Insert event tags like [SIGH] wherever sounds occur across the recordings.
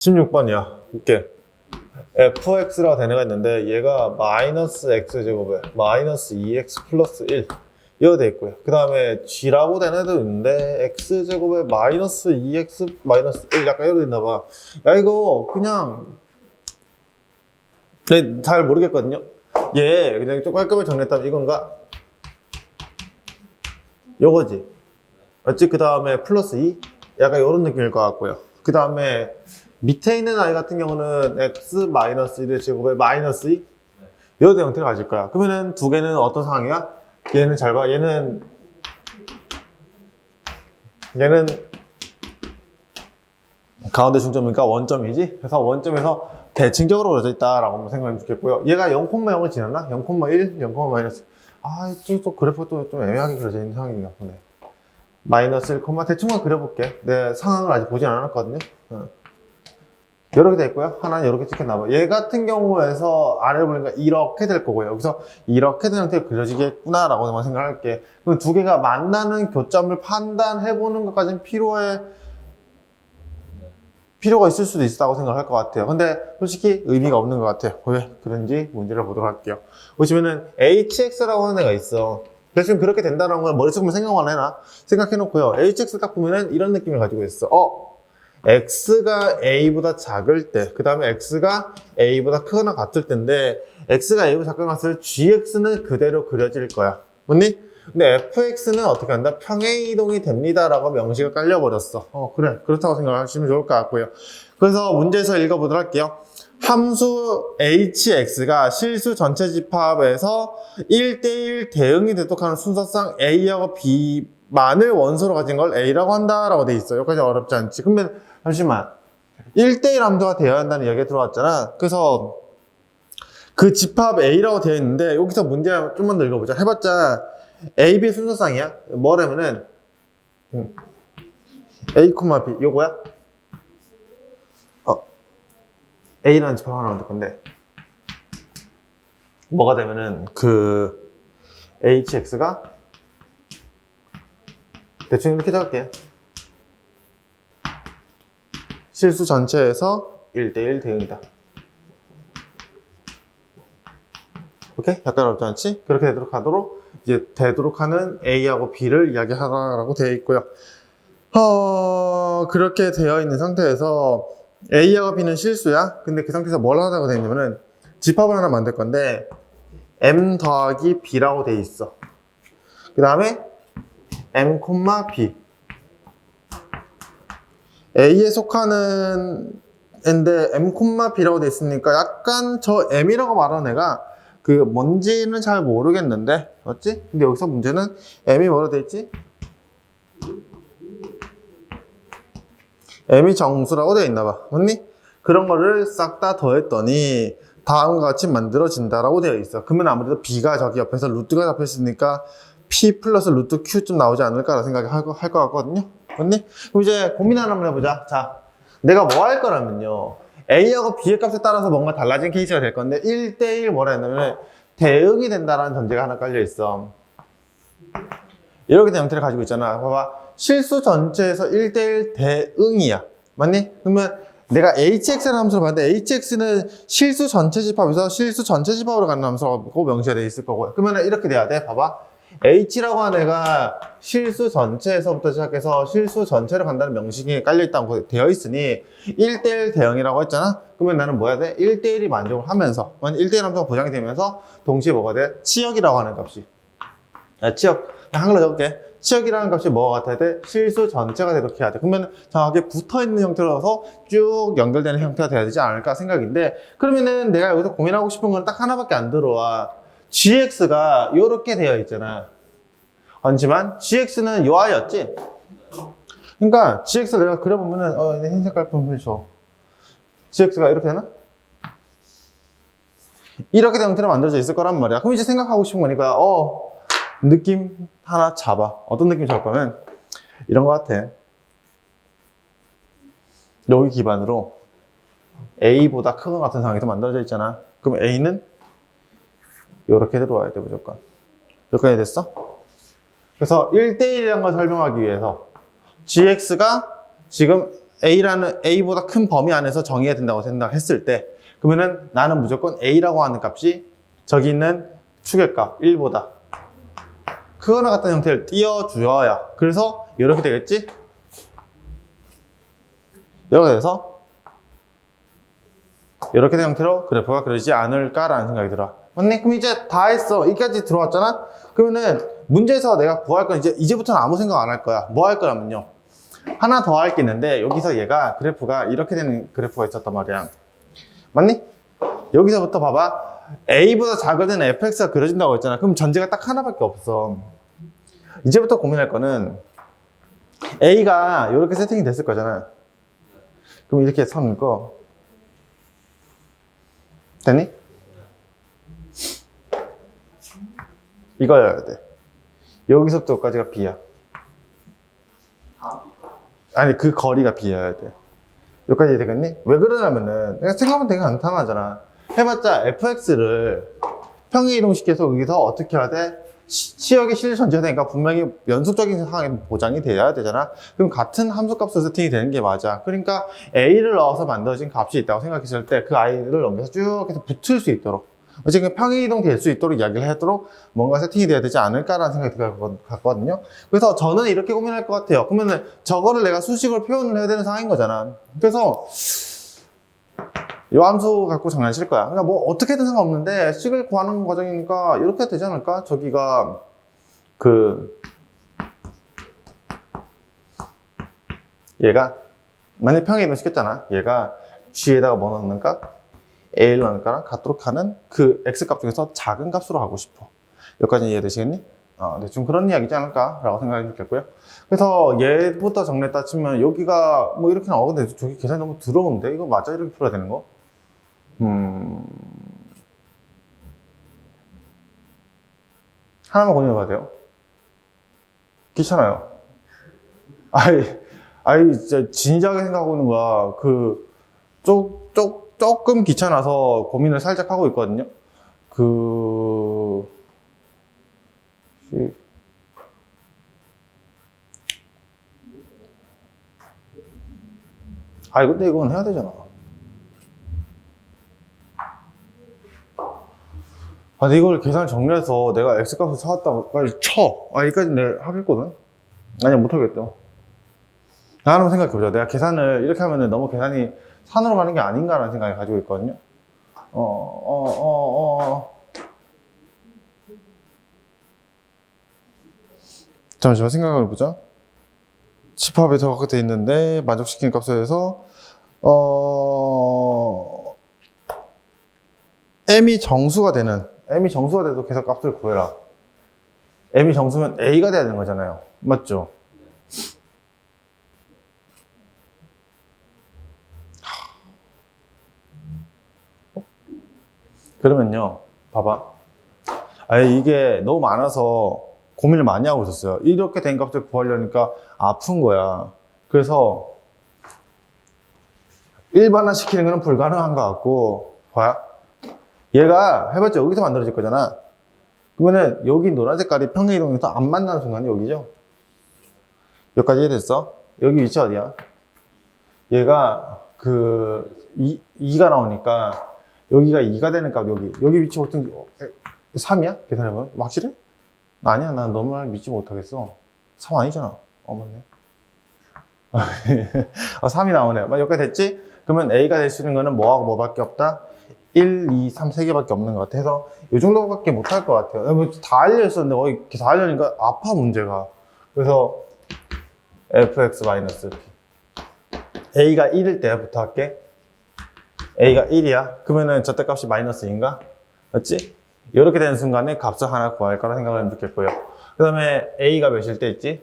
16번이야. 볼게. fx라고 되는 애가 있는데 얘가 마이너스 x제곱에 마이너스 2x 플러스 1 이거 돼 있고요. 그 다음에 g라고 되는 애도 있는데 x제곱에 마이너스 2x 마이너스 1 약간 이렇게 있나 봐. 야 이거 그냥 네, 잘 모르겠거든요. 얘 그냥 좀 깔끔하게 정리했다면 이건가? 요거지. 맞지? 그 다음에 플러스 2? 약간 이런 느낌일 것 같고요. 그 다음에 밑에 있는 아이 같은 경우는 x 마이너스 1의 제곱에 마이너스 2? 이런 형태를 가질 거야. 그러면은 두 개는 어떤 상황이야? 얘는 잘 봐. 얘는 얘는 가운데 중점이니까 원점이지. 그래서 원점에서 대칭적으로 그려져 있다라고 생각하면 좋겠고요. 얘가 0,0을 지났나? 0,1, 0, 마이너스. 아, 또, 또 그래프가 또 좀 애매하게 그려져 있는 상황인가 보네. 마이너스 1, 대충만 그려볼게. 내 상황을 아직 보진 않았거든요. 어. 이렇게 돼 있고요. 하나는 이렇게 찍혔나봐. 얘 같은 경우에서 아래를 보니까 이렇게 될 거고요. 여기서 이렇게 된 형태로 그려지겠구나라고만 생각할게. 그럼 두 개가 만나는 교점을 판단해보는 것까지는 필요해. 필요가 있을 수도 있다고 생각할 것 같아요. 근데 솔직히 의미가 없는 것 같아요. 왜 그런지 문제를 보도록 할게요. 보시면은 hx라고 하는 애가 있어. 그래서 지금 그렇게 된다는 걸 머릿속으로 생각만 해놔. 생각해놓고요. hx 딱 보면은 이런 느낌을 가지고 있어. 어? X가 a보다 작을 때, 그 다음에 x가 a보다 크거나 같을 때인데, x가 a보다 작거나 같을 때 gx는 그대로 그려질 거야. 맞니? 근데 fx는 어떻게 한다? 평행 이동이 됩니다라고 명시가 깔려버렸어. 어, 그래. 그렇다고 생각하시면 좋을 것 같고요. 그래서 문제에서 읽어보도록 할게요. 함수 hx가 실수 전체 집합에서 1대1 대응이 되도록 하는 순서상 a하고 b 만을 원소로 가진 걸 a라고 한다라고 돼 있어. 여기까지 어렵지 않지. 그러면 잠시만. 1대1 함수가 되어야 한다는 이야기가 들어왔잖아. 그래서 그 집합 a라고 되어 있는데 여기서 문제 좀만 더 읽어보자. 해봤자 a, b 순서상이야. 뭐라면은 음, a, b 요거야? 어, a라는 집합 하나 만들 건데 뭐가 되면은 그 hx가 대충 이렇게 적을게. 실수 전체에서 1대1 대응이다. 오케이? 약간 어렵지 않지? 그렇게 되도록 하도록 이제 되도록 하는 A하고 B를 이야기하라고 되어 있고요. 어, 그렇게 되어 있는 상태에서 A하고 B는 실수야. 근데 그 상태에서 뭘 하다고 되어 있냐면은 집합을 하나 만들 건데 M 더하기 B라고 되어 있어. 그 다음에 M, B. A에 속하는 인데 M, B라고 되어 있으니까 약간 저 M이라고 말하는 애가 그 뭔지는 잘 모르겠는데 맞지? 근데 여기서 문제는 M이 뭐로 되어 있지? M이 정수라고 되어 있나 봐 맞니? 그런 거를 싹 다 더했더니 다음과 같이 만들어진다라고 되어 있어 그러면 아무래도 B가 저기 옆에서 루트가 잡혀 있으니까 P 플러스 루트 Q쯤 나오지 않을까라는 생각이 할것 같거든요. 맞니? 그럼 이제 고민 하나 한번 해보자. 자 내가 뭐 할 거라면요. A하고 B의 값에 따라서 뭔가 달라진 케이스가 될 건데 1대1 뭐라 했냐면 대응이 된다는 전제가 하나 깔려 있어. 이렇게 된 형태를 가지고 있잖아. 봐봐. 실수 전체에서 1대1 대응이야. 맞니? 그러면 내가 hx라는 함수를 봤는데 hx는 실수 전체 집합에서 실수 전체 집합으로 가는 함수라고 명시가 되어 있을 거고요 그러면 이렇게 돼야 돼. 봐봐 h라고 하는 애가 실수 전체에서부터 시작해서 실수 전체로 간다는 명식이 깔려있다고 되어 있으니 1대1 대응이라고 했잖아? 그러면 나는 뭐야 돼? 1대1이 만족을 하면서 1대1 함수가 보장이 되면서 동시에 뭐가 돼? 치역이라고 하는 값이 야, 치역 한글로 적을게 치역이라는 값이 뭐가 같아야 돼? 실수 전체가 되도록 해야 돼 그러면 정확하게 붙어있는 형태로서 쭉 연결되는 형태가 돼야 되지 않을까 생각인데 그러면은 내가 여기서 고민하고 싶은 건 딱 하나밖에 안 들어와 gx가 이렇게 되어 있잖아. 하지만 gx는 요하였지. 그러니까 gx를 내가 그려보면은 어, 흰 색깔 좀 해줘. gx가 이렇게 되나? 이렇게 된 형태로 만들어져 있을 거란 말이야. 그럼 이제 생각하고 싶은 거니까 어 느낌 하나 잡아. 어떤 느낌 잡을 거면 이런 거 같아. 여기 기반으로 a보다 큰 것 같은 상황에서 만들어져 있잖아. 그럼 a는 이렇게 들어와야 돼 무조건 여기까지 됐어? 그래서 1대1이라는 걸 설명하기 위해서 gx가 지금 a라는 a보다 큰 범위 안에서 정의해야 된다고 생각했을 때 그러면은 나는 무조건 a라고 하는 값이 저기 있는 추계값 1보다 크거나 같은 형태를 띄워주어야 그래서 이렇게 되겠지? 이렇게 돼서 이렇게 된 형태로 그래프가 그려지지 않을까라는 생각이 들어. 맞네? 그럼 이제 다 했어. 여기까지 들어왔잖아? 그러면은 문제에서 내가 구할 건 이제, 이제부터는 아무 생각 안 할 거야. 뭐 할 거냐면요. 하나 더 할 게 있는데 여기서 얘가 그래프가 이렇게 되는 그래프가 있었단 말이야. 맞니? 여기서부터 봐봐. A보다 작은 fx가 그려진다고 했잖아. 그럼 전제가 딱 하나밖에 없어. 이제부터 고민할 거는 A가 이렇게 세팅이 됐을 거잖아. 그럼 이렇게 선 거. 됐니? 이거여야 돼. 여기서부터 여기까지가 B야. 아니, 그 거리가 B여야 돼. 여기까지 되겠니? 왜 그러냐면은, 내가 생각하면 되게 간단하잖아. 해봤자 fx를 평행 이동시켜서 여기서 어떻게 해야 돼? 시- 시역의 실 전제가 되니까 분명히 연속적인 상황에 보장이 돼야 되잖아. 그럼 같은 함수값으로 세팅이 되는 게 맞아. 그러니까 a를 넣어서 만들어진 값이 있다고 생각했을 때 그 i를 넘겨서 쭉 해서 붙을 수 있도록 어쨌든 평행 이동 될 수 있도록 이야기를 하도록 뭔가 세팅이 돼야 되지 않을까라는 생각이 들었거든요. 그래서 저는 이렇게 고민할 것 같아요. 그러면은 저거를 내가 수식으로 표현을 해야 되는 상황인 거잖아. 그래서 요 함수 갖고 장난칠 거야. 그러니까 뭐 어떻게든 상관없는데 식을 구하는 과정이니까 이렇게 되지 않을까? 저기가 그 얘가 만약 평행 이동 시켰잖아. 얘가 g에다가 뭐 넣는가? 넣을까랑 같도록 하는 그 x 값 중에서 작은 값으로 하고 싶어. 여기까지 이해되시겠니? 어, 네, 좀 그런 이야기지 않을까라고 생각이 들겠고요. 그래서 얘부터 정리 따지면 여기가 뭐 이렇게 나오는데 저기 계산이 너무 더러운데 이거 맞아 이렇게 풀어야 되는 거? 음 하나만 고민해봐도 돼요. 귀찮아요. 아이 아이 진짜 진지하게 생각하고 있는 거야. 그 쪽 쪽 조금 귀찮아서 고민을 살짝 하고 있거든요. 그 이- 아이 근데 이건 해야 되잖아. 아, 근데 이걸 계산 정리해서 내가 X값을 사왔다까지 쳐. 아, 여기까지 내가 하겠거든? 아니야, 못하겠다. 나 한번 생각해보자. 내가 계산을 이렇게 하면은 너무 계산이 산으로 가는 게 아닌가라는 생각을 가지고 있거든요. 어, 어, 어, 어. 잠시만 생각을 해보자. 집합에 저렇게 돼 있는데 만족시키는 값에서 어 m이 정수가 되는 m이 정수가 돼도 계속 값을 구해라. m이 정수면 a가 돼야 되는 거잖아요. 맞죠? 그러면요, 봐봐. 아예 이게 너무 많아서 고민을 많이 하고 있었어요. 이렇게 된 값을 구하려니까 아픈 거야. 그래서 일반화 시키는 거는 불가능한 것 같고, 봐야. 얘가 해봤자 여기서 만들어질 거잖아. 그러면은 여기 노란 색깔이 평행 이동에서 안 만나는 순간이 여기죠. 여기까지 이해됐어? 여기 위치 어디야? 얘가 그 2, 2가 나오니까 여기가 2가 되는 값 여기 여기 위치 보통 3이야? 계산해보면 확실해? 아니야 난 너무 말 믿지 못하겠어. 3 아니잖아. 어 맞네. [LAUGHS] 아, 3이 나오네. 막 여기까지 됐지? 그러면 A가 될 수 있는 거는 뭐하고 뭐밖에 없다? 1, 2, 3, 3개밖에 없는 것 같아 해서 이 정도밖에 못 할 것 같아요. 뭐다 알려있었는데 어, 이렇게 다 알려니까 아파 문제가. 그래서 fx 마이너스 p. A가 1일 때부터 할게 a가 1이야? 그러면은 저때 값이 마이너스 2인가? 맞지? 이렇게 되는 순간에 값을 하나 구할 거라 생각을 느꼈고요. 그 다음에 a가 몇일 때 있지?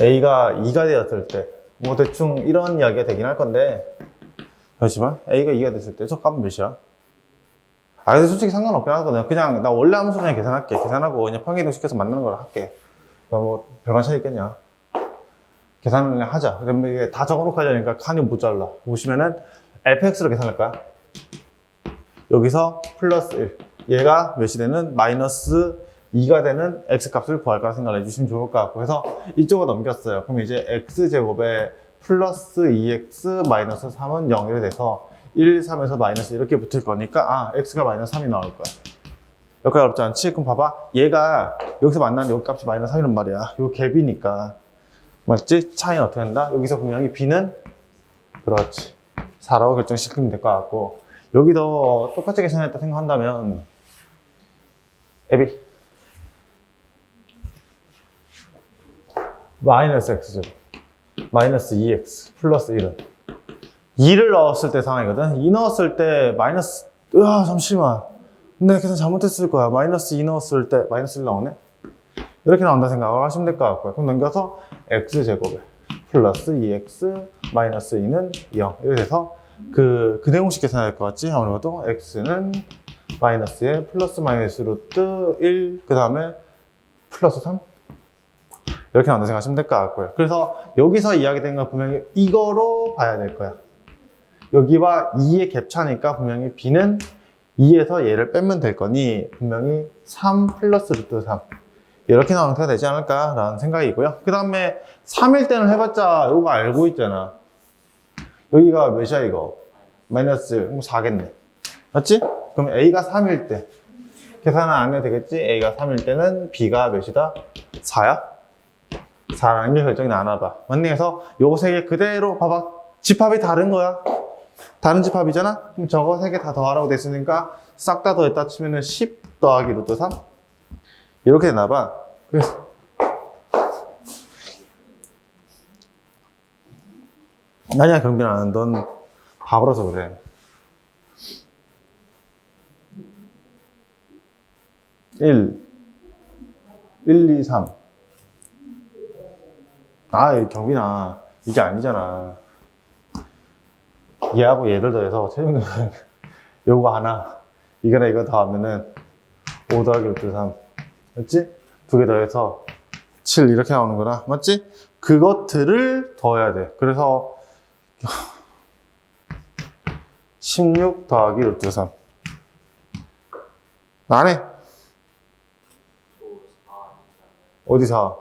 a가 2가 되었을 때. 뭐 대충 이런 이야기가 되긴 할 건데. 잠시만. A가 2가 됐을 때 저 값은 몇이야? 아 근데 솔직히 상관없긴 하거든. 그냥 나 원래 함수 그냥 계산할게. 계산하고 그냥 평행이동 시켜서 만드는 걸 할게. 뭐 별반 차이 있겠냐? 계산을 그냥 하자. 그러면 이게 다 적어놓고 하려니까 칸이 못 잘라. 보시면은 fx로 계산할 거야 여기서 플러스 1 얘가 몇이 되는 마이너스 2가 되는 x 값을 구할 거라 생각을 해주시면 좋을 것 같고 해서 이쪽으로 넘겼어요 그럼 이제 x제곱에 플러스 2x 마이너스 3은 0이 돼서 1, 3에서 마이너스 이렇게 붙을 거니까 아 x가 마이너스 3이 나올 거야. 여기까지 어렵지 않지? 그럼 봐봐. 얘가 여기서 만나는 여기 값이 마이너스 3이란 말이야. 이거 갭이니까. 맞지? 차이는 어떻게 한다? 여기서 분명히 b는 그렇지. 4라고 결정시키면 될 것 같고 여기도 똑같이 계산했다 생각한다면 에비 마이너스 x죠. 마이너스 2x 플러스 1은 2를 넣었을 때 상황이거든. 2 넣었을 때 마이너스 으아 잠시만. 근데 계산 잘못했을 거야. 마이너스 2 넣었을 때 마이너스 1 나오네. 이렇게 나온다 생각을 하시면 될 것 같고요. 그럼 넘겨서 x 제곱에 플러스 2x 마이너스 2는 0 이렇게 돼서 그, 그 내용식 계산해야 될것 같지? 아무래도 x는 마이너스에 플러스 마이너스 루트 1, 그 다음에 플러스 3? 이렇게 나온다 생각하시면 될 것 같고요. 그래서 여기서 이야기된 건 분명히 이거로 봐야 될 거야. 여기와 2의 갭차니까 분명히 b는 2에서 얘를 빼면 될 거니 분명히 3 플러스 루트 3 이렇게 나오는 게 되지 않을까라는 생각이고요. 그 다음에 3일 때는 해봤자 이거 알고 있잖아. 여기가 몇이야 이거? 마이너스 4겠네. 맞지? 그럼 A가 3일 때 계산은 안 해도 되겠지? A가 3일 때는 B가 몇이다? 4야? 4라는 게 결정이 나나 봐. 맞네? 그래서 요거 세 개 그대로 봐봐. 집합이 다른 거야. 다른 집합이잖아? 그럼 저거 세 개 다 더하라고 됐으니까 싹 다 더했다 치면은 10 더하기 루트 3? 이렇게 되나 봐. 그래서 아니야 경빈아 넌 바보라서 그래. 1 1, 2, 3 아, 이 경빈아, 이게 아니잖아. 얘하고 얘를 더해서 최종적으로 [LAUGHS] 요거 하나, 이거나 이거 더하면은 5 더하기 루트 3. 맞지? 두 개 더해서 7 이렇게 나오는구나. 맞지? 그것들을 더해야 돼. 그래서 16 더하기 루트 3. 안 해. 어디 사?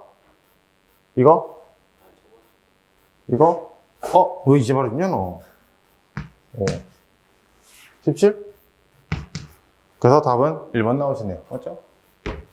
이거? 이거? 어? 왜 이제 말했냐, 너? 어. 17? 그래서 답은 1번 나오시네요. 맞죠?